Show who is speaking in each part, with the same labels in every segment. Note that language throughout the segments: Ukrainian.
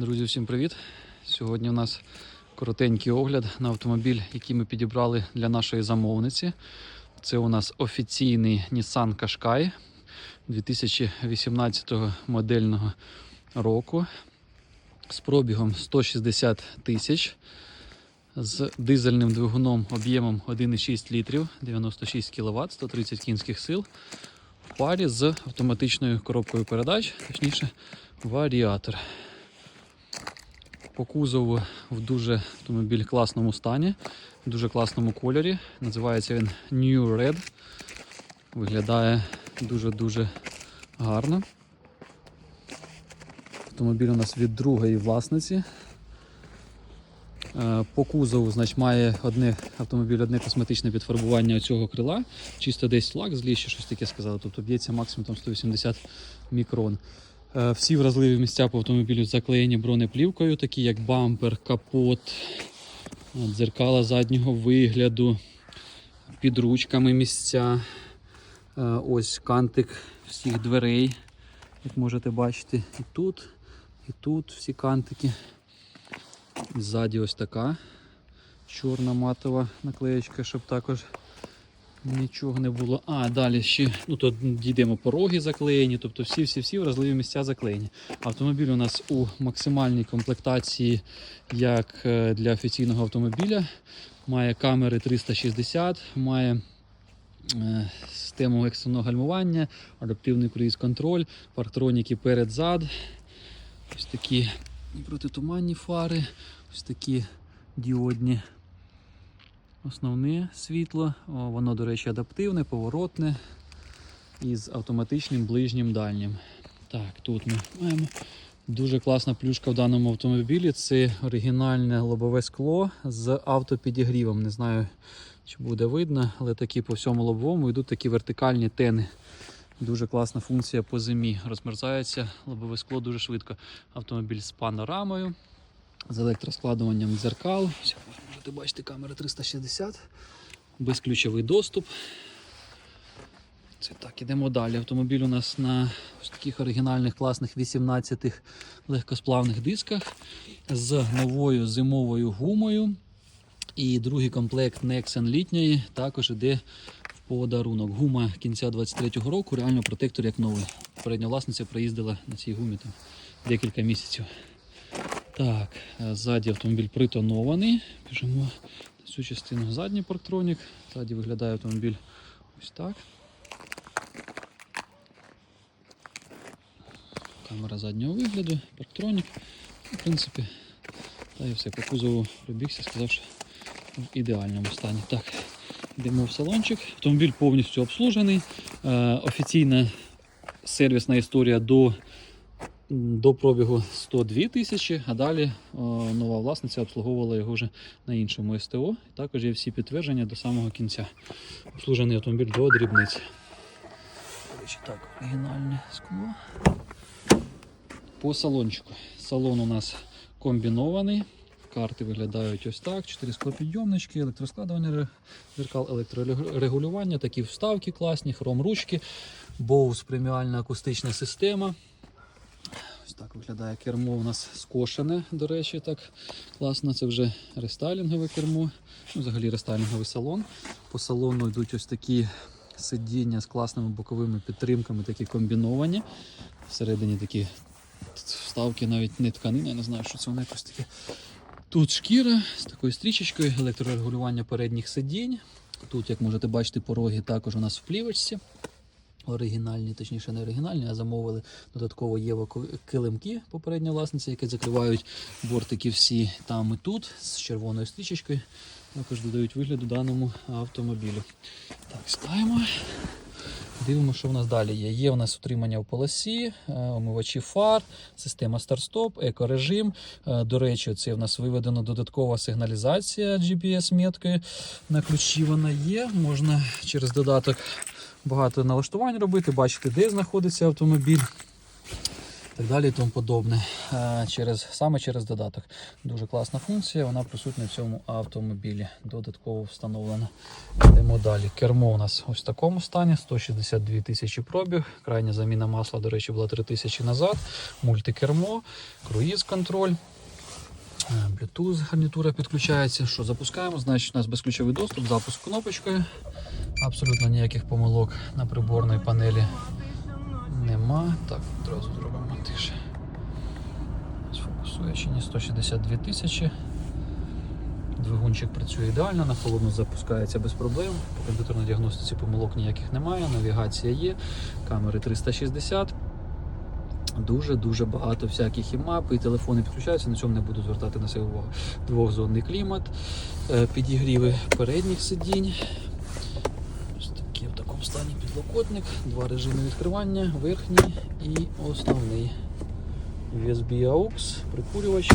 Speaker 1: Друзі, всім привіт! Сьогодні у нас коротенький огляд на автомобіль, який ми підібрали для нашої замовниці. Це у нас офіційний Nissan Qashqai 2018 модельного року з пробігом 160 тисяч, з дизельним двигуном об'ємом 1,6 літрів, 96 кВт, 130 кінських сил в парі з автоматичною коробкою передач, точніше варіатор. По кузову в дуже автомобіль класному стані, в дуже класному кольорі. Називається він New Red. Виглядає дуже-дуже гарно. Автомобіль у нас від другої власниці. Е, По кузову значить, має одне автомобіль, одне косметичне підфарбування цього крила. Чисто десь лак зліз, чи щось таке сказали. Тобто б'ється максимум там 180 мікрон. Е, Всі вразливі місця по автомобілю заклеєні бронеплівкою, такі як бампер, капот, е, дзеркала заднього вигляду, під ручками місця. Е, Ось кантик всіх дверей, як можете бачити, і тут, і тут всі кантики. Ззаді ось така чорна матова наклеєчка, щоб також нічого не було. А, далі ще ну, то дійдемо пороги заклеєні, тобто всі-всі-всі вразливі місця заклеєні. Автомобіль у нас у максимальній комплектації, як е, для офіційного автомобіля. Має камери 360, має е, систему екстреного гальмування, адаптивний круїз-контроль, парктроніки перед-зад. Ось такі протитуманні фари, ось такі діодні. Основне світло, О, воно, до речі, адаптивне, поворотне із автоматичним ближнім дальнім. Так, тут ми маємо дуже класна плюшка в даному автомобілі. Це оригінальне лобове скло з автопідігрівом. Не знаю, чи буде видно, але такі по всьому лобовому йдуть такі вертикальні тени. Дуже класна функція по зимі. Розмерзається лобове скло дуже швидко. Автомобіль з панорамою, з електроскладуванням дзеркал. Можете бачити камера 360, безключовий доступ. Це так, ідемо далі. Автомобіль у нас на ось таких оригінальних класних 18 легкосплавних дисках з новою зимовою гумою. І другий комплект Nexen літньої також іде в подарунок. Гума кінця 23-го року, реально протектор як новий. Передня власниця проїздила на цій гумі там декілька місяців. Так, е, ззаді автомобіль притонований. Біжимо на цю частину задній парктронік. Ззаді виглядає автомобіль ось так. Камера заднього вигляду, парктронік. В принципі, та і все по кузову пробігся, сказав, що в ідеальному стані. Так, йдемо в салончик. Автомобіль повністю обслужений. Е, офіційна сервісна історія до, до пробігу 102 тисячі, а далі е, нова власниця обслуговувала його вже на іншому СТО. Також є всі підтвердження до самого кінця. Обслужений автомобіль до дрібниці. Так, оригінальне скло. По салончику. Салон у нас комбінований. Карти виглядають ось так: 4 склопідйомнички, електроскладування зеркал, електрорегулювання, такі вставки класні, хром ручки, Bose преміальна акустична система. Так виглядає кермо. У нас скошене, до речі, так класно. Це вже рестайлінгове кермо. Ну, взагалі рестайлінговий салон. По салону йдуть ось такі сидіння з класними боковими підтримками, такі комбіновані. Всередині такі вставки навіть не тканина, я не знаю, що це воно якось таке. Тут шкіра з такою стрічечкою, електрорегулювання передніх сидінь. Тут, як можете бачити, пороги також у нас в плівочці. Оригінальні, точніше не оригінальні, а замовили додатково єво килимки попередня власниця, які закривають бортики всі там і тут з червоною стрічечкою. Також додають вигляду даному автомобілю. Так, ставимо. Дивимося, що в нас далі є. Є у нас утримання в полосі, е, омивачі фар, система старт-стоп, екорежим. Е, До речі, це в нас виведена додаткова сигналізація GPS-меткою. На ключі вона є. Можна через додаток багато налаштувань робити, бачити, де знаходиться автомобіль. так далі і тому подобне. Е, Через, саме через додаток. Дуже класна функція, вона присутня в цьому автомобілі. Додатково встановлена. Йдемо далі. Кермо у нас ось в такому стані: 162 тисячі пробіг. Крайня заміна масла, до речі, була 3 тисячі назад. Мультикермо, круїз контроль. Е, Bluetooth гарнітура підключається. Що запускаємо? Значить, у нас безключовий доступ, запуск кнопочкою. Абсолютно ніяких помилок на приборної панелі нема. Так, одразу зробимо тише. Сфокусує чи ні 162 тисячі. Двигунчик працює ідеально, на холодну запускається без проблем. По комп'ютерній діагностиці помилок ніяких немає, навігація є, камери 360. Дуже-дуже багато всяких і мап, і телефони підключаються, на цьому не буду звертати на себе увагу. Двохзонний клімат, е, підігріви передніх сидінь. Стані підлокотник, два режими відкривання, верхній і основний. USB AUX, прикурювач.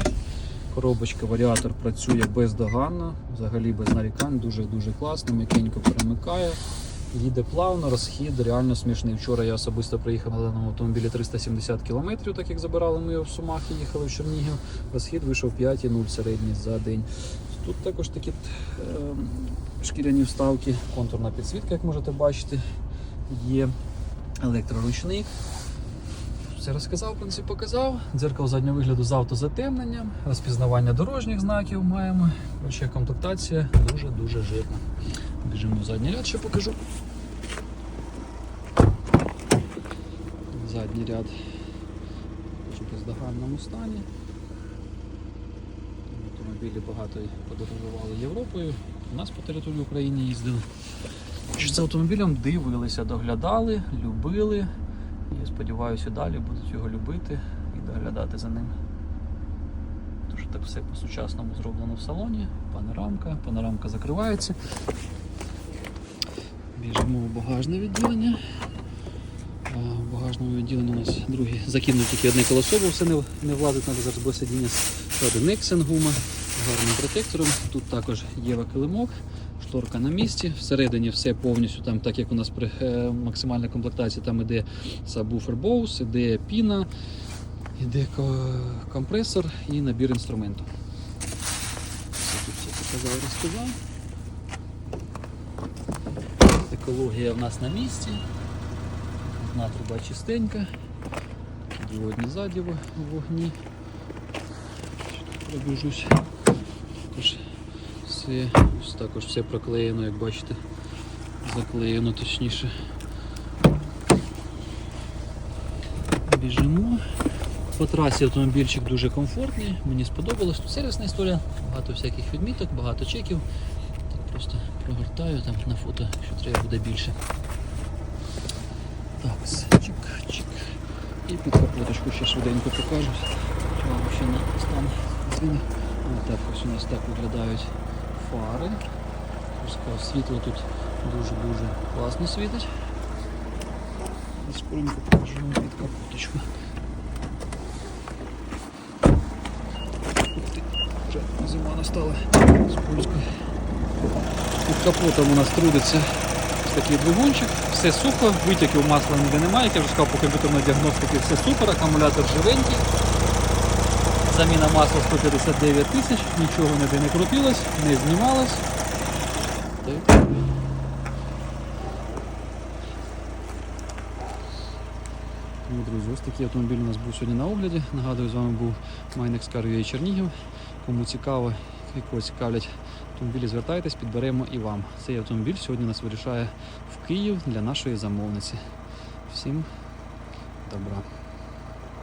Speaker 1: Коробочка, варіатор працює бездоганно, взагалі без нарікань, дуже-дуже класно, м'якенько перемикає. Їде плавно, розхід реально смішний. Вчора я особисто приїхав на даному автомобілі 370 км, так як забирали ми його в Сумах і їхали в Чернігів. Розхід вийшов 5,0 середній за день. Тут також такі е, шкіряні вставки, контурна підсвітка, як можете бачити, є електроручник. Все розказав, в принципі, показав. Дзеркало заднього вигляду з автозатемненням, розпізнавання дорожніх знаків маємо. Коротше, комплектація дуже-дуже жирна. Біжимо в задній ряд, ще покажу. Задній ряд в бездоганному стані. Автомобілі багато подорожували Європою. У нас по території України їздили. За автомобілем дивилися, доглядали, любили. І сподіваюся, далі будуть його любити і доглядати за ним. Дуже так все по-сучасному зроблено в салоні. Панорамка, панорамка закривається. Біжимо в багажне відділення. В багажному відділенні у нас другі закинуть тільки одне колесо, бо все не, не влазить, треба зараз буде сидіння складу Nexen з гарним протектором. Тут також є килимок, шторка на місці. Всередині все повністю, там, так як у нас при е, максимальній комплектації, там іде сабвуфер Bose, іде піна, іде компресор і набір інструменту. Все тут все показав, розказав. Екологія в нас на місці. Одна труба чистенька. Діодні ззаді в в вогні. Пробіжусь. Також все, також все проклеєно, як бачите. Заклеєно точніше. Біжимо. По трасі автомобільчик дуже комфортний, мені сподобалось. Тут сервісна історія, багато всяких відміток, багато чеків. Так просто прогортаю там на фото, що треба буде більше. Так, чик, чик. І під капоточку ще швиденько покажу. Чого ще на стан зміни. Так ось у нас так виглядають фари. Світло тут дуже-дуже класно світить. Скоренько покажу вам під капоточку. Зима настала з польською. Під капотом у нас трудиться ось такий двигунчик, все сухо, витяків масла ніде немає, як я вже сказав, по комп'ютерній діагностиці все супер, акумулятор живенький. Заміна масла 159 тисяч, нічого ніде не крутилось, не знімалось. Тому, друзі, ось такий автомобіль у нас був сьогодні на огляді. Нагадую, з вами був Майнекс Car Чернігів. Кому цікаво, якого цікавлять автомобілі, звертайтесь, підберемо і вам. Цей автомобіль сьогодні нас вирішає в Київ для нашої замовниці. Всім добра.